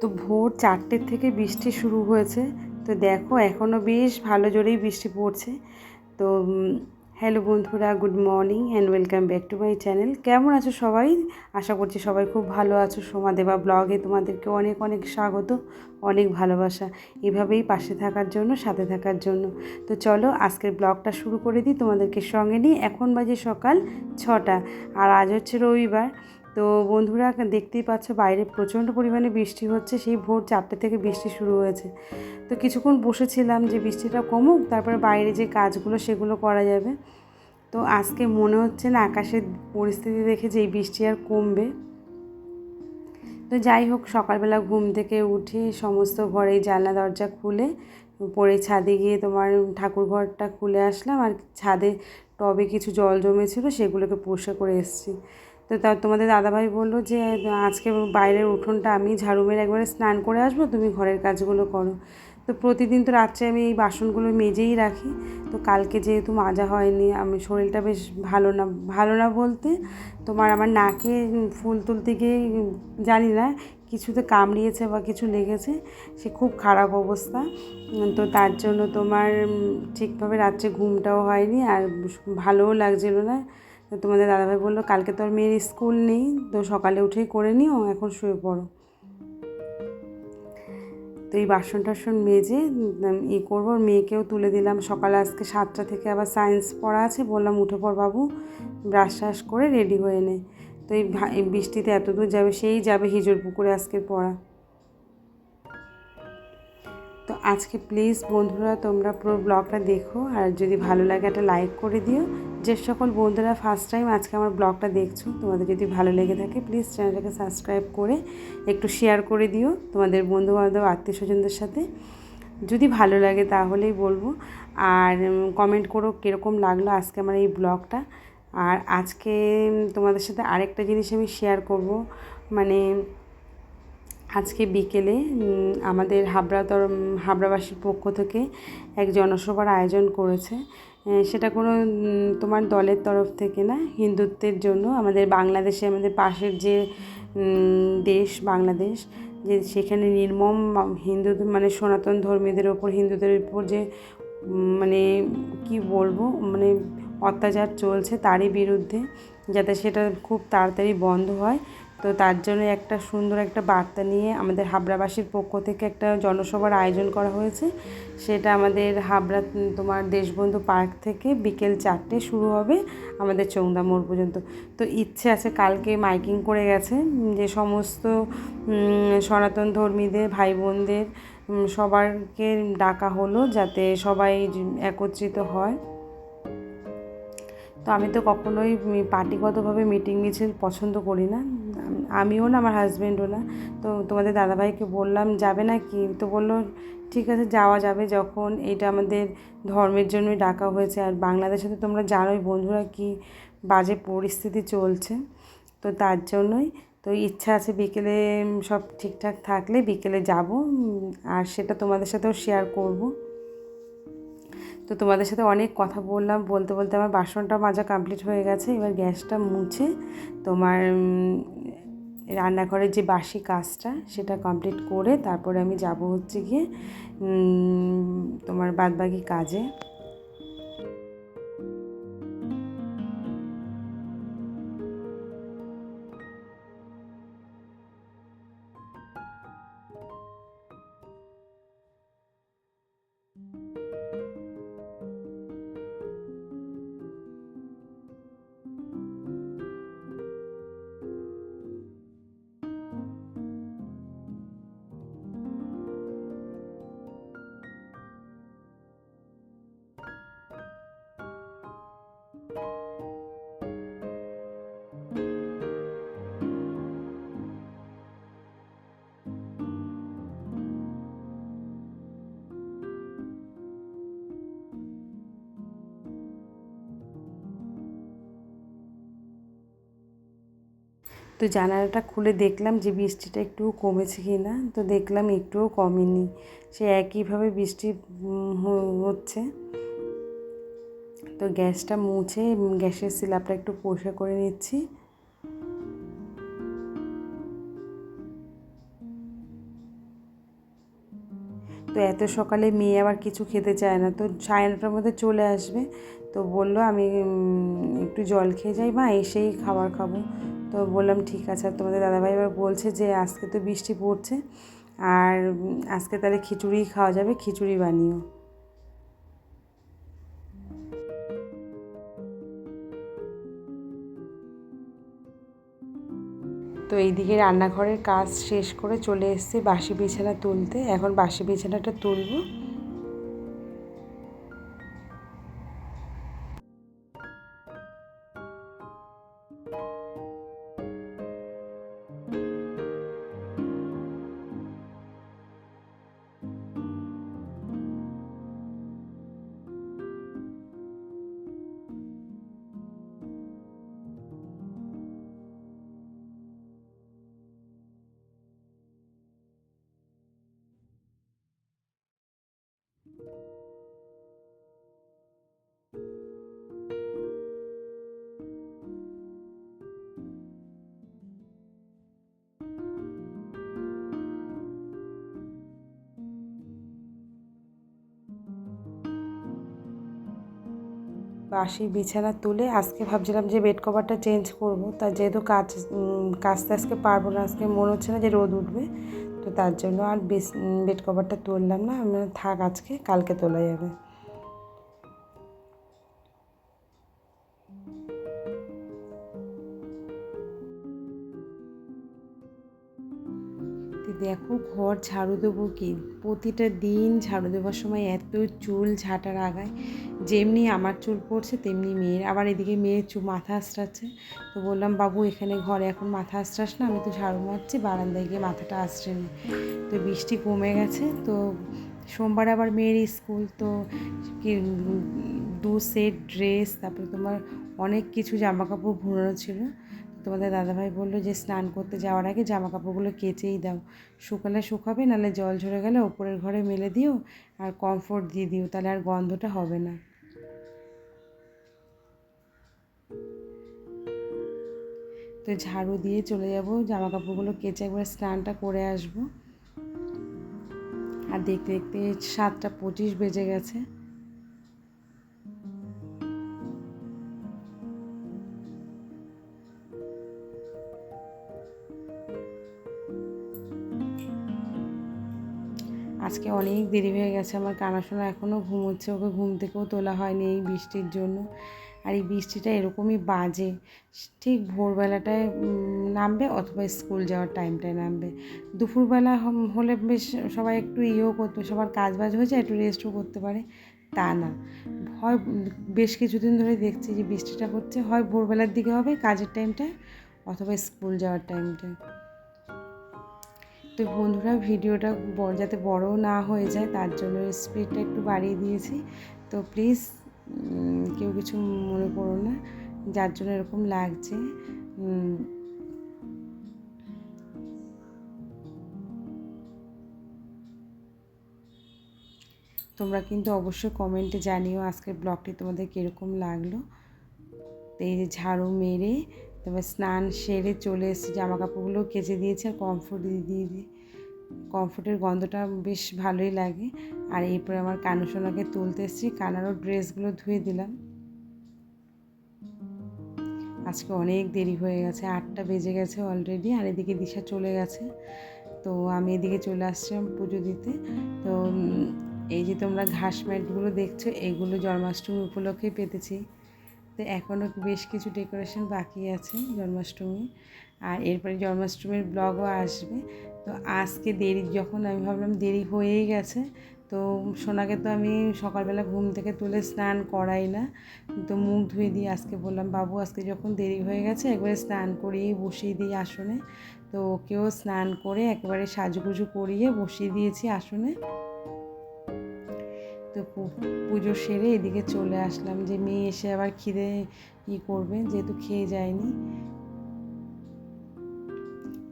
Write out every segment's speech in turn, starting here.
তো ভোর চারটের থেকে বৃষ্টি শুরু হয়েছে। তো দেখো এখনও বেশ ভালো জোরেই বৃষ্টি পড়ছে। তো হ্যালো বন্ধুরা good morning and welcome back to my channel কেমন আছো সবাই? আশা করছি সবাই খুব ভালো আছো। সোমা দেবা ব্লগে তোমাদেরকে অনেক অনেক স্বাগত, অনেক ভালোবাসা। এভাবেই পাশে থাকার জন্য, সাথে থাকার জন্য। তো চলো, আজকের ব্লগটা শুরু করে দিই তোমাদেরকে সঙ্গে নিই এখন বাজে সকাল ছটা, আর আজ হচ্ছে রবিবার। তো বন্ধুরা, দেখতেই পাচ্ছ বাইরে প্রচণ্ড পরিমাণে বৃষ্টি হচ্ছে। সেই ভোর চারটে থেকে বৃষ্টি শুরু হয়েছে। তো কিছুক্ষণ বসেছিলাম যে বৃষ্টিটা কমুক, তারপরে বাইরে যে কাজগুলো সেগুলো করা যাবে। তো আজকে মনে হচ্ছে না আকাশের পরিস্থিতি দেখে যে এই বৃষ্টি আর কমবে। তো যাই হোক, সকালবেলা ঘুম থেকে উঠে সমস্ত ঘরে জানলা, দরজা খুলে পরে ছাদে গিয়ে তোমার ঠাকুর ঘরটা খুলে আসলাম। আর ছাদে টবে কিছু জল জমেছিল, সেগুলোকে পরিষ্কার করে এসেছি। তো তা তোমাদের দাদাভাই বলল যে, আজকে বাইরের উঠোনটা আমি ঝাড়ু মেরে একবারে স্নান করে আসব, তুমি ঘরের কাজগুলো করো। তো প্রতিদিন তো রাত্রে আমি এই বাসনগুলো মেজেই রাখি। তো কালকে যেহেতু মাজা হয়নি, আমি শরীরটা বেশ ভালো না ভালো না বলতে তোমার আমার নাকে ফুল তুলতে গিয়ে, জানি না, কিছুতে কামড়িয়েছে বা কিছু লেগেছে, সে খুব খারাপ অবস্থা। তো তার জন্য তোমার ঠিকভাবে রাত্রে ঘুমটাও হয়নি আর ভালোও লাগছিল না। তোমাদের দাদাভাই বলল, কালকে তোর মেয়ের স্কুল নেই, তো সকালে উঠেই করে নিও, এখন শুয়ে পড়ো। তো এই বাসন টাসন মেজে ই করব মেয়েকেও তুলে দিলাম। সকালে আজকে সাতটা থেকে আবার সায়েন্স পড়া আছে, বললাম, উঠে পড় বাবু ব্রাশ ট্রাশ করে রেডি হয়ে নে। তো এই বৃষ্টিতে এত দূর যাবে, সেই যাবে হিজুর পুকুরে আজকের পড়া। আজকে প্লিজ বন্ধুরা, তোমরা পুরো ব্লগটা দেখো। আর যদি ভালো লাগে একটা লাইক করে দিও। যে সকল বন্ধুরা ফার্স্ট টাইম আজকে আমার ব্লগটা দেখছ, তোমাদের যদি ভালো লেগে থাকে প্লিজ চ্যানেলটাকে সাবস্ক্রাইব করে একটু শেয়ার করে দিও তোমাদের বন্ধু বান্ধব আত্মীয় স্বজনদের সাথে। যদি ভালো লাগে তাহলেই বলব। আর কমেন্ট করো কীরকম লাগল আজকে আমার এই ব্লগটা। আর আজকে তোমাদের সাথে আরেকটা জিনিস আমি শেয়ার করব। মানে আজকে বিকেলে আমাদের হাবড়া তর হাবড়াবাসীর পক্ষ থেকে এক জনসভার আয়োজন করেছে। সেটা কোনো তোমার দলের তরফ থেকে না, হিন্দুত্বের জন্য। আমাদের বাংলাদেশে, আমাদের পাশের যে দেশ বাংলাদেশ, যে সেখানে নির্মম হিন্দু মানে সনাতন ধর্মীদের ওপর, হিন্দুদের উপর যে মানে কি বলব মানে অত্যাচার চলছে তারই বিরুদ্ধে, যাতে সেটা খুব তাড়াতাড়ি বন্ধ হয়। তো তার জন্য একটা সুন্দর একটা বার্তা নিয়ে আমাদের হাবড়াবাসীর পক্ষ থেকে একটা জনসভার আয়োজন করা হয়েছে। সেটা আমাদের হাবড়া তোমার দেশবন্ধু পার্ক থেকে বিকেল চারটে শুরু হবে আমাদের চৌদা মোড় পর্যন্ত। তো ইচ্ছে আছে কালকে মাইকিং করে গেছে যে সমস্ত সনাতন ধর্মীদের ভাই বোনদের সবারকে ডাকা হলো যাতে সবাই একত্রিত হয়। তো আমি তো কখনোই পার্টিগতভাবে মিটিং মিছিল পছন্দ করি না। আমিও না, আমার হাজব্যান্ডও না। তো তোমাদের দাদাভাইকে বললাম, যাবে না কি তো বলল, ঠিক আছে, যাওয়া যাবে। যখন এটা আমাদের ধর্মের জন্যই ডাকা হয়েছে, আর বাংলাদেশে তো তোমরা জানোই বন্ধুরা কি বাজে পরিস্থিতি চলছে। তো তার জন্যই তো ইচ্ছা আছে বিকেলে সব ঠিকঠাক থাকলে বিকেলে যাব আর সেটা তোমাদের সাথেও শেয়ার করব। তো তোমাদের সাথে অনেক কথা বললাম, বলতে বলতে আমার বাসনটা মাজা কমপ্লিট হয়ে গেছে, এবার গ্যাসটা মুছে তোমার রান্নাঘরের যে বাসি কাজটা সেটা কমপ্লিট করে তারপরে আমি যাব হচ্ছে গিয়ে তোমার বাদবাকি কাজে। তো জানালাটা খুলে দেখলাম যে বৃষ্টিটা একটু কমেছে কি না। তো দেখলাম একটুও কমেনি। সে একইভাবে বৃষ্টি হচ্ছে। তো গ্যাসটা মুছে গ্যাসের সিলাপটা একটু পরিষ্কার করে নিচ্ছি। এত সকালে মেয়ে আবার কিছু খেতে চায় না। তো সাড়ে নটার মধ্যে চলে আসবে। তো বলল, আমি একটু জল খেয়ে যাই মা, এসেই খাবার খাব। তো বললাম, ঠিক আছে। আর তোমাদের দাদাভাই এবার বলছে যে, আজকে তো বৃষ্টি পড়ছে, আর আজকে তাহলে খিচুড়ি খাওয়া যাবে, খিচুড়ি বানিও। তো এইদিকে রান্নাঘরের কাজ শেষ করে চলে এসেছি বাসি বিছানা তুলতে। এখন বাসি বিছানাটা তুলবো। বাসি বিছানা তুলে আজকে ভাবছিলাম যে বেড কভারটা চেঞ্জ করব। তা যেহেতু কাজ কাচতে আজকে পারব না, আজকে মনে হচ্ছে না যে রোদ উঠবে। তো তার জন্য আর বেড কভারটা তুললাম না। আমি থাক আজকে, কালকে তোলা যাবে। দেখো ঘর ঝাড়ু দেবো কি? প্রতিটা দিন ঝাড়ু দেওয়ার সময় এত চুল ঝাঁটার আগায় যেমনি আমার চুল পড়ছে, তেমনি মেয়ের। আবার এদিকে মেয়ের চুল মাথা আশ্রাচ্ছে তো বললাম, বাবু, এখানে ঘরে এখন মাথা আশ্রাস না, আমি তো ঝাড়ু মারছি, বারান্দায় গিয়ে মাথাটা আশ্রে নি। তো বৃষ্টি কমে গেছে। তো সোমবার আবার মেয়ের স্কুল, তো দু সেট ড্রেস, তারপরে তোমার অনেক কিছু জামা কাপড় ভুলানো ছিল। তোমাদের দাদাভাই বলল যে, স্নান করতে যাওয়ার আগে জামা কাপড়গুলো কেচেই দাও। শুকালে শুকাবে, নাহলে জল ঝরে গেলে ওপরের ঘরে মেলে দিও, আর কমফোর্ট দিয়ে দিও, তাহলে আর গন্ধটা হবে না। তো ঝাড়ু দিয়ে চলে যাব জামা কাপড়গুলো কেচে একবার স্নানটা করে আসব। আর দেখতে দেখতে সাতটা পঁচিশ বেজে গেছে। আজকে অনেক দেরি হয়ে গেছে, আমার কানাশোনা এখনও ঘুমোচ্ছে, ওকে ঘুম থেকেও তোলা হয়নি এই বৃষ্টির জন্য। আর এই বৃষ্টিটা এরকমই বাজে। ঠিক ভোরবেলাটায় নামবে অথবা স্কুল যাওয়ার টাইমটায় নামবে। দুপুরবেলা হলে বেশ সবাই একটু ইয়েও করতো, সবার কাজ বাজ হয়ে যায়, একটু রেস্টও করতে পারে। তা না। হয় বেশ কিছুদিন ধরে দেখছি যে বৃষ্টিটা হচ্ছে, হয় ভোরবেলার দিকে হবে কাজের টাইমটায় অথবা স্কুল যাওয়ার টাইমটায় তো বন্ধুরা, ভিডিওটা যাতে বড় না হয়ে যায়, তার জন্য স্পিডটা একটু বাড়িয়ে দিয়েছি। তো প্লিজ কেউ কিছু মনে করো না, যার জন্য এরকম লাগছে। তোমরা কিন্তু অবশ্যই কমেন্টে জানিও আজকের ব্লগটি তোমাদের কীরকম লাগল। তো এই যে ঝাড়ু মেরে, তারপর স্নান সেরে চলে এসেছি, জামা কাপড়গুলো কেচে দিয়েছে আর কমফোর্ট দিয়ে দিয়ে কমফোর্টের গন্ধটা বেশ ভালোই লাগে। আর এরপরে আমার কানুসোনাকে তুলতে এসেছি। কানারও ড্রেসগুলো ধুয়ে দিলাম। আজকে অনেক দেরি হয়ে গেছে, আটটা বেজে গেছে অলরেডি আর এদিকে দিশা চলে গেছে। তো আমি এদিকে চলে আসছিলাম পুজো দিতে। তো এই যে তোমরা ঘাস ম্যাটগুলো দেখছ, এগুলো জন্মাষ্টমী উপলক্ষে পেতেছি। তো এখনও বেশ কিছু ডেকোরেশন বাকি আছে জন্মাষ্টমী। আর এরপরে জন্মাষ্টমীর ব্লগও আসবে। তো আজকে দেরি, যখন আমি ভাবলাম দেরি হয়েই গেছে, তো সোনাকে তো আমি সকালবেলা ঘুম থেকে তুলে স্নান করাই না। তো মুখ ধুয়ে দিয়ে আজকে বললাম, বাবু, আজকে যখন দেরি হয়ে গেছে, একবারে স্নান করিয়ে বসিয়ে দিই আসনে। তো ওকেও স্নান করে একেবারে সাজুগুজু করিয়ে বসিয়ে দিয়েছি আসনে। তো পুজো সেরে এদিকে চলে আসলাম যে মেয়ে এসে আবার খিদে ই করবে, যেহেতু খেয়ে যায়নি।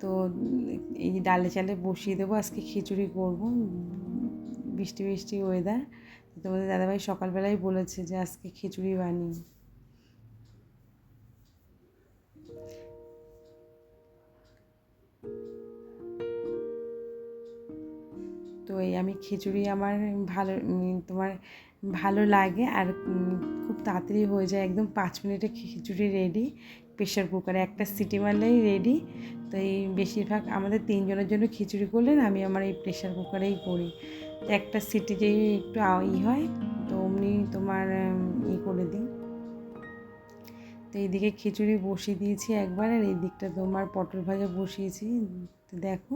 তো এই ডালে চালে বসিয়ে দেবো। আজকে খিচুড়ি করব। বৃষ্টি বৃষ্টি ওয়েদার তোমাদের দাদাভাই সকালবেলাই বলেছে যে আজকে খিচুড়ি বানিয়ে। তো তো এই আমি খিচুড়ি আমার ভালো তোমার ভালো লাগে আর খুব তাড়াতাড়ি হয়ে যায়। একদম পাঁচ মিনিটে খিচুড়ি রেডি প্রেশার কুকারে একটা সিটি মারলেই রেডি তো এই বেশিরভাগ আমাদের তিনজনের জন্য খিচুড়ি করলেন, আমি আমার এই প্রেশার কুকারেই করি। একটা সিটি যেই একটু ই হয়, তো অমনি তোমার ই করে দিই। তো এইদিকে খিচুড়ি বসিয়ে দিয়েছি একবার, আর এই দিকটা তোমার পটল ভাজা বসিয়েছি। তো দেখো,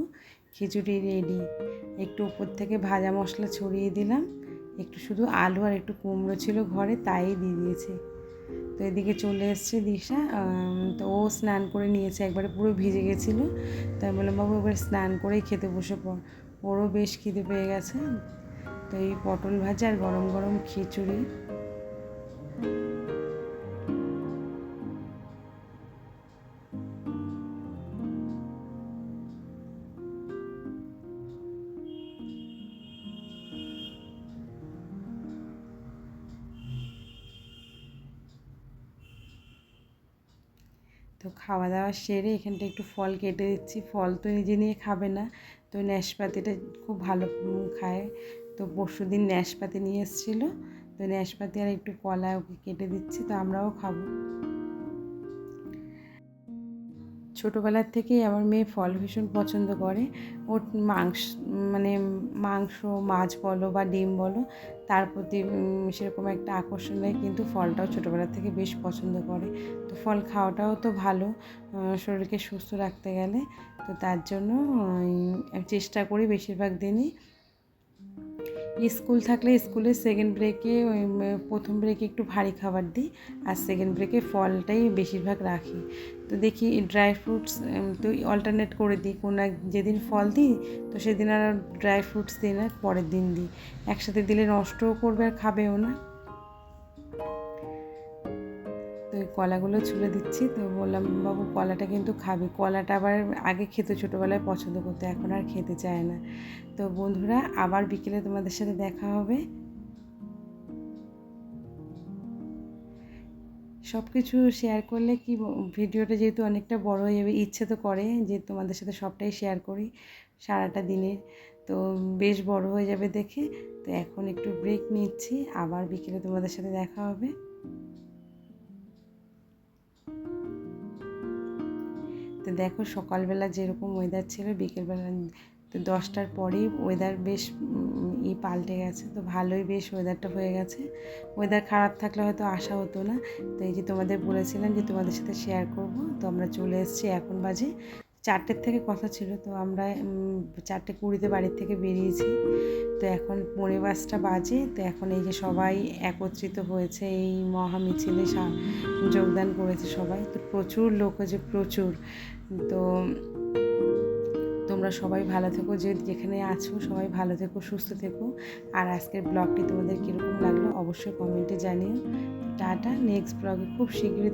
খিচুড়ি রেডি একটু উপর থেকে ভাজা মশলা ছড়িয়ে দিলাম। একটু শুধু আলু আর একটু কুমড়ো ছিল ঘরে, তাই দিয়ে দিয়েছি। তো এদিকে চলে এসছে দিশা তো ও স্নান করে নিয়েছে, একবারে পুরো ভিজে গেছিল। তাই বললাম, বাবু, এবার স্নান করেই খেতে বসে পর ওরও বেশ খিদে পেয়ে গেছে। তো এই পটল ভাজা আর গরম গরম খিচুড়ি। তো খাওয়া দাওয়া সেরে এখানটা একটু ফল কেটে দিচ্ছি। ফল তো নিজে নিয়ে খাবে না। তো ন্যাশপাতিটা খুব ভালো খায়। তো পরশু দিন ন্যাশপাতি নিয়ে এসেছিল। তো ন্যাশপাতি আর একটু কলা ওকে কেটে দিচ্ছি। তো আমরাও খাব। ছোটোবেলার থেকেই আমার মেয়ে ফল ভীষণ পছন্দ করে। ওর মাংস মানে মাংস, মাছ বলো বা ডিম বলো, তার প্রতি সেরকম একটা আকর্ষণ নেই, কিন্তু ফলটাও ছোটোবেলার থেকে বেশ পছন্দ করে। তো ফল খাওয়াটাও তো ভালো শরীরকে সুস্থ রাখতে গেলে। তো তার জন্য চেষ্টা করি বেশিরভাগ দিনই। স্কুল থাকলে স্কুলে সেকেন্ড ব্রেকে প্রথম ব্রেকে একটু ভারী খাবার দিই, আর সেকেন্ড ব্রেকে ফলটাই বেশিরভাগ রাখি। তো দেখি ড্রাই ফ্রুটস তো অল্টারনেট করে দিই, কোনো এক, যেদিন ফল দিই, তো সেদিন আর ড্রাই ফ্রুটস দিই না, পরের দিন দিই। একসাথে দিলে নষ্টও করবে আর খাবেও না। তো এই কলাগুলো ছুলে দিচ্ছি। তো বললাম, বাবু, কলাটা কিন্তু খাবি। কলাটা আবার আগে খেতে ছোটোবেলায় পছন্দ করতো, এখন আর খেতে চায় না। তো বন্ধুরা, আবার বিকেলে তোমাদের সাথে দেখা হবে। সব কিছু শেয়ার করলে কি ভিডিওটা যেহেতু অনেকটা বড় হয়ে যাবে, ইচ্ছে তো করে যে তোমাদের সাথে সবটাই শেয়ার করি, সারাটা দিনের। তো বেশ বড় হয়ে যাবে দেখে। তো এখন একটু ব্রেক নিচ্ছি, আবার বিকেলে তোমাদের সাথে দেখা হবে। তো দেখো সকালবেলা যেরকম ওয়েদার ছিল, বিকেলবেলা তো দশটার পরেই ওয়েদার বেশ ই পাল্টে গেছে। তো ভালোই বেশ ওয়েদারটা হয়ে গেছে। ওয়েদার খারাপ থাকলে হয়তো আসা হতো না। তো এই যে তোমাদের বলেছিলাম যে তোমাদের সাথে শেয়ার করব। তো আমরা চলে এসেছি এখন বাজে চারটের থেকে কথা ছিল, তো আমরা চারটে কুড়িতে বাড়ির থেকে বেরিয়েছি। তো এখন পৌনে পাঁচটা বাজে, তো এখন এই যে সবাই একত্রিত হয়েছে, এই মহা মিছিলে যোগদান করেছে সবাই। তো প্রচুর লোক হয়েছে, প্রচুর। তো তোমরা সবাই ভালো থেকো, যে যেখানে আছো সবাই ভালো থেকো, সুস্থ থেকো। আর আজকের ব্লগটি তোমাদের কীরকম লাগল অবশ্যই কমেন্টে জানিও। টাটা, নেক্সট ব্লগে খুব শীঘ্রই